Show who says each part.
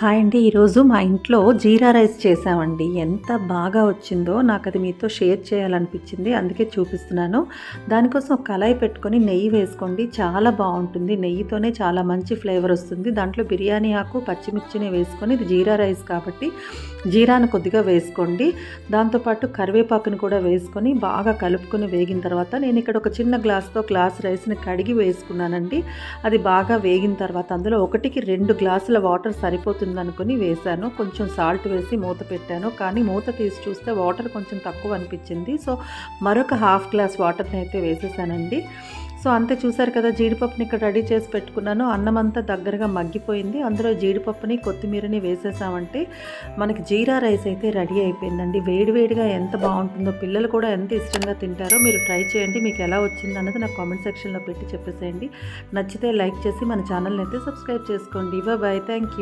Speaker 1: Hi అండి. ఈరోజు మా ఇంట్లో జీరా రైస్ చేసామండి ఎంత బాగా వచ్చిందో నాకు అది మీతో షేర్ చేయాలనిపించింది. అందుకే చూపిస్తున్నాను. దానికోసం ఒక కళాయి పెట్టుకొని నెయ్యి వేసుకోండి. చాలా బాగుంటుంది. నెయ్యితోనే చాలా మంచి ఫ్లేవర్ వస్తుంది. దాంట్లో బిర్యానీ ఆకు పచ్చిమిర్చిని వేసుకొని ఇది జీరా రైస్ కాబట్టి జీరాను కొద్దిగా వేసుకోండి. దాంతోపాటు కరివేపాకుని కూడా వేసుకొని బాగా కలుపుకొని వేగిన తర్వాత నేను ఇక్కడ ఒక చిన్న గ్లాస్తో గ్లాస్ రైస్ని కడిగి వేసుకున్నానండి. అది బాగా వేగిన తర్వాత అందులో ఒకటికి రెండు గ్లాసుల వాటర్ సరిపోతుంది. అనుకుని వేశాను. కొంచెం సాల్ట్ వేసి మూత పెట్టాను. కానీ మూత తీసి చూస్తే వాటర్ కొంచెం తక్కువ అనిపించింది. సో మరొక హాఫ్ గ్లాస్ వాటర్ని అయితే వేసేసానండి. సో అంతే చూసారు కదా జీడిపప్పుని ఇక్కడ రెడీ చేసి పెట్టుకున్నాను. అన్నం అంతా దగ్గరగా మగ్గిపోయింది. అందులో జీడిపప్పుని కొత్తిమీరని వేసేసామంటే మనకి జీరా రైస్ అయితే రెడీ అయిపోయిందండి. వేడివేడిగా ఎంత బాగుంటుందో పిల్లలు కూడా ఎంత ఇష్టంగా తింటారో మీరు ట్రై చేయండి. మీకు ఎలా వచ్చింది అన్నది నాకు కామెంట్ సెక్షన్లో పెట్టి చెప్పేసేయండి. నచ్చితే లైక్ చేసి మన ఛానల్ని అయితే సబ్స్క్రైబ్ చేసుకోండి. బాయ్. Thank you.